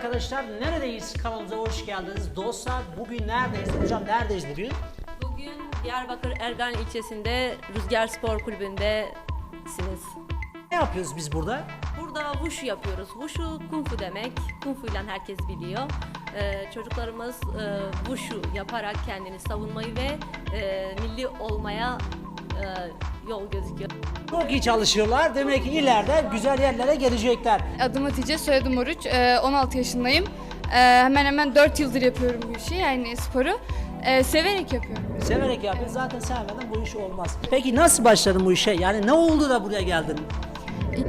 arkadaşlar neredeyiz kanalımıza hoş geldiniz. Dostlar bugün neredeyiz? Hocam neredeyiz bugün? Bugün Diyarbakır Ergan ilçesinde Rüzgar Spor Kulübü'ndesiniz. Ne yapıyoruz biz burada? Burada wushu yapıyoruz. Wushu kung fu demek. Kung fu ile herkes biliyor. Ee, çocuklarımız e, wushu yaparak kendini savunmayı ve e, milli olmaya yol gözüküyor. Çok iyi çalışıyorlar. Demek ki ileride güzel yerlere gelecekler. Adım Hatice, soyadım Oruç. Ee, 16 yaşındayım. Ee, hemen hemen 4 yıldır yapıyorum bu işi yani sporu. Ee, severek yapıyorum. Severek yapıyoruz. Zaten sevmeden bu iş olmaz. Peki nasıl başladın bu işe? Yani ne oldu da buraya geldin?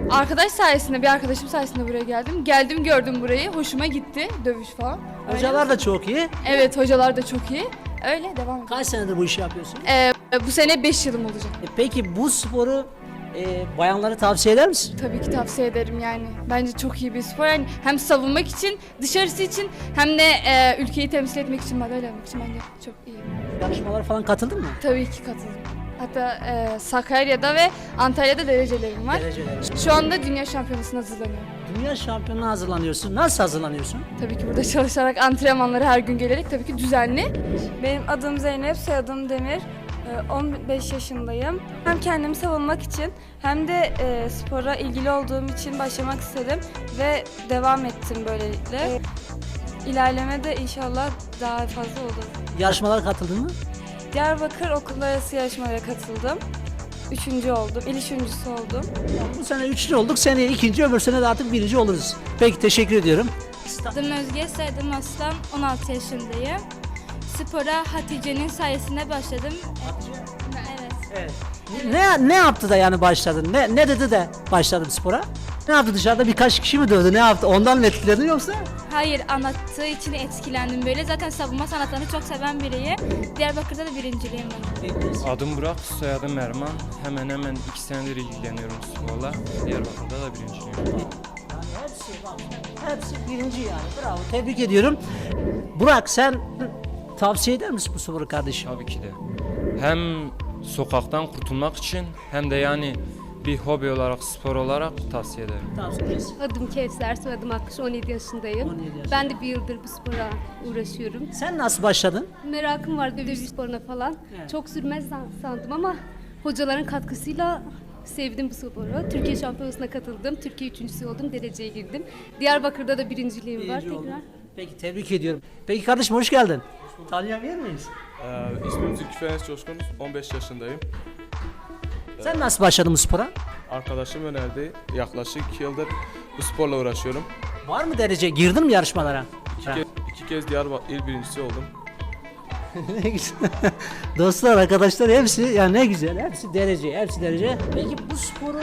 Arkadaş sayesinde, bir arkadaşım sayesinde buraya geldim. Geldim gördüm burayı, hoşuma gitti dövüş falan. Öyle. Hocalar da çok iyi. Evet, hocalar da çok iyi. Öyle devam ediyor. Kaç senedir bu işi yapıyorsun? Ee, bu sene 5 yılım olacak. E Peki bu sporu e, bayanlara tavsiye eder misin? Tabii ki tavsiye ederim yani. Bence çok iyi bir spor. Yani hem savunmak için, dışarısı için hem de e, ülkeyi temsil etmek için, madalya almak için bence çok iyi. Yarışmalara falan katıldın mı? Tabii ki katıldım. Hatta e, Sakarya'da ve Antalya'da derecelerim var. Dereceleri. Şu anda dünya şampiyonasına hazırlanıyorum. Dünya şampiyonuna hazırlanıyorsun. Nasıl hazırlanıyorsun? Tabii ki burada çalışarak antrenmanlara her gün gelerek tabii ki düzenli. Benim adım Zeynep, soyadım Demir. Ee, 15 yaşındayım. Hem kendimi savunmak için hem de e, spora ilgili olduğum için başlamak istedim ve devam ettim böylelikle. İlerleme de inşallah daha fazla olur. Yarışmalara katıldın mı? Diyarbakır okullar arası yarışmalara katıldım. Üçüncü oldum, il üçüncüsü oldum. Bu sene üçüncü olduk. Seneye ikinci, öbür sene de artık birinci oluruz. Peki teşekkür ediyorum. Adım Özge, soyadım Aslan, 16 yaşındayım. Spora Hatice'nin sayesinde başladım. Evet. Evet. Ne ne yaptı da yani başladın? Ne ne dedi de başladın spora? Ne yaptı dışarıda birkaç kişi mi dövdü? Ne yaptı? Ondan mı etkilendin yoksa? Hayır, anlattığı için etkilendim böyle. Zaten savunma sanatlarını çok seven biriyim. Diyarbakır'da da birinciliğim var. Adım Burak, soyadım Erman. Hemen hemen iki senedir ilgileniyorum sporla. Diyarbakır'da da birinciyim. Yani hepsi bak. Hepsi birinci yani. Bravo. Tebrik ediyorum. Burak sen tavsiye eder misin bu sporu kardeşim? Tabii ki de. Hem sokaktan kurtulmak için hem de yani bir hobi olarak, spor olarak tavsiye ederim. Tavsiye edersin. Adım Kevser, soyadım Akış, 17 yaşındayım. 17 yaşında. Ben de bir yıldır bu spora uğraşıyorum. Sen nasıl başladın? Merakım vardı dövüş sporuna falan. Evet. Çok sürmez san- sandım ama hocaların katkısıyla sevdim bu sporu. Türkiye şampiyonasına katıldım. Türkiye üçüncüsü oldum, dereceye girdim. Diyarbakır'da da birinciliğim var Birinci tekrar. oldun. Peki tebrik ediyorum. Peki kardeşim hoş geldin. Tanıyabilir miyiz? Ee, ismim Zülküf Enes Coşkun, 15 yaşındayım. Sen nasıl başladın bu spora? Arkadaşım önerdi. Yaklaşık 2 yıldır bu sporla uğraşıyorum. Var mı derece? Girdin mi yarışmalara? İki, Ha. kez, iki kez Diyarbakır il birincisi oldum. ne güzel. Dostlar, arkadaşlar hepsi ya ne güzel. Hepsi derece, hepsi derece. Peki bu sporu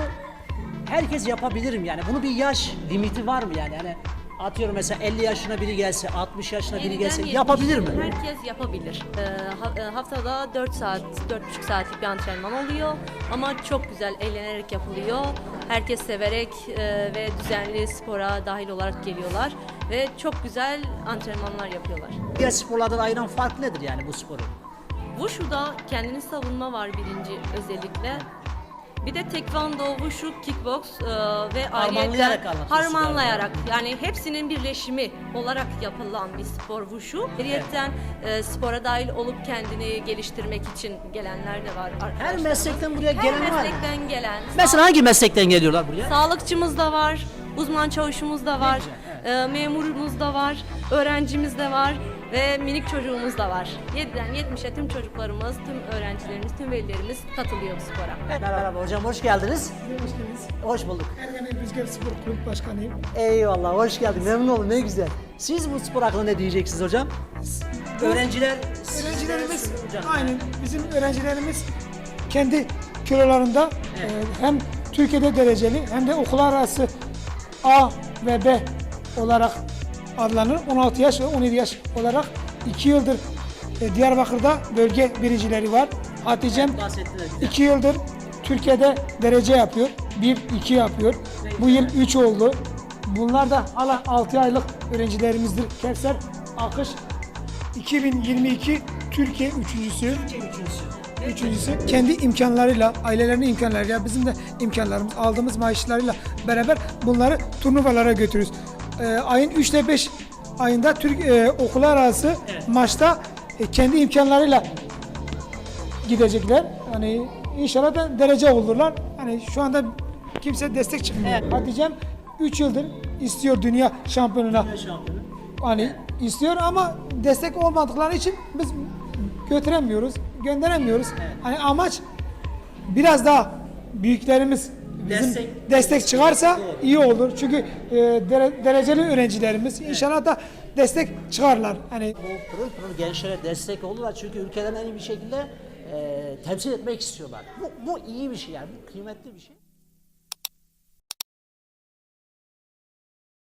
herkes yapabilir mi yani? Bunun bir yaş limiti var mı yani? Yani atıyorum mesela 50 yaşına biri gelse, 60 yaşına biri 50'den gelse 70'e yapabilir mi? Herkes yapabilir. Ee, ha- e, haftada 4 saat, 4,5 saatlik bir antrenman oluyor. Ama çok güzel eğlenerek yapılıyor. Herkes severek e, ve düzenli spora dahil olarak geliyorlar. Ve çok güzel antrenmanlar yapıyorlar. Diğer sporlardan ayıran fark nedir yani bu sporu? Wushu'da kendini savunma var birinci özellikle. Bir de tekvando, wushu, kickbox e, ve Harmanlayarak ayrıca harmanlayarak yani hepsinin birleşimi olarak yapılan bir spor wushu. Ayrıca e, spora dahil olup kendini geliştirmek için gelenler de var Her meslekten buraya Her gelen var. meslekten gelen. Mesela hangi meslekten geliyorlar buraya? Sağlıkçımız da var, uzman çavuşumuz da var, e, memurumuz da var, öğrencimiz de var ve minik çocuğumuz da var. 7'den 70'e tüm çocuklarımız, tüm öğrencilerimiz, tüm velilerimiz katılıyor bu spora. Merhaba hocam, hoş geldiniz. Hoş bulduk. Ergene Rüzgar Spor Kulüp Başkanıyım. Eyvallah, hoş geldin. Memnun oldum, ne güzel. Siz bu spor hakkında ne diyeceksiniz hocam? Öğrenciler... Öğrencilerimiz, aynen bizim öğrencilerimiz kendi kilolarında e, hem Türkiye'de dereceli hem de okullar arası A ve B olarak adlanır. 16 yaş ve 17 yaş olarak 2 yıldır e, Diyarbakır'da bölge birincileri var. Hatice'm bahsettiler bize. 2 yıldır Türkiye'de derece yapıyor. 1-2 yapıyor. Bu yıl 3 oldu. Bunlar da hala 6 aylık öğrencilerimizdir. Kevser Akış 2022 Türkiye üçüncüsü. Üçüncüsü kendi imkanlarıyla, ailelerinin imkanlarıyla, bizim de imkanlarımız, aldığımız maaşlarıyla beraber bunları turnuvalara götürürüz. Ee, ayın 3 ile 5 ayında Türk e, okullar arası maçta e, kendi imkanlarıyla gidecekler. Hani inşallah da derece olurlar. Hani şu anda kimse destek çıkmıyor. Hatice'm 3 yıldır istiyor dünya şampiyonuna. Şampiyonu. Hani istiyor ama destek olmadıkları için biz götüremiyoruz, gönderemiyoruz. Hani amaç biraz daha büyüklerimiz bizim Destek- destek, çıkarsa iyi olur. Çünkü e, dere- dereceli öğrencilerimiz inşallah da destek çıkarlar. Hani Bu pırıl pırıl gençlere destek olurlar çünkü ülkeden en iyi bir şekilde e, temsil etmek istiyorlar. Bu, bu iyi bir şey yani bu kıymetli bir şey.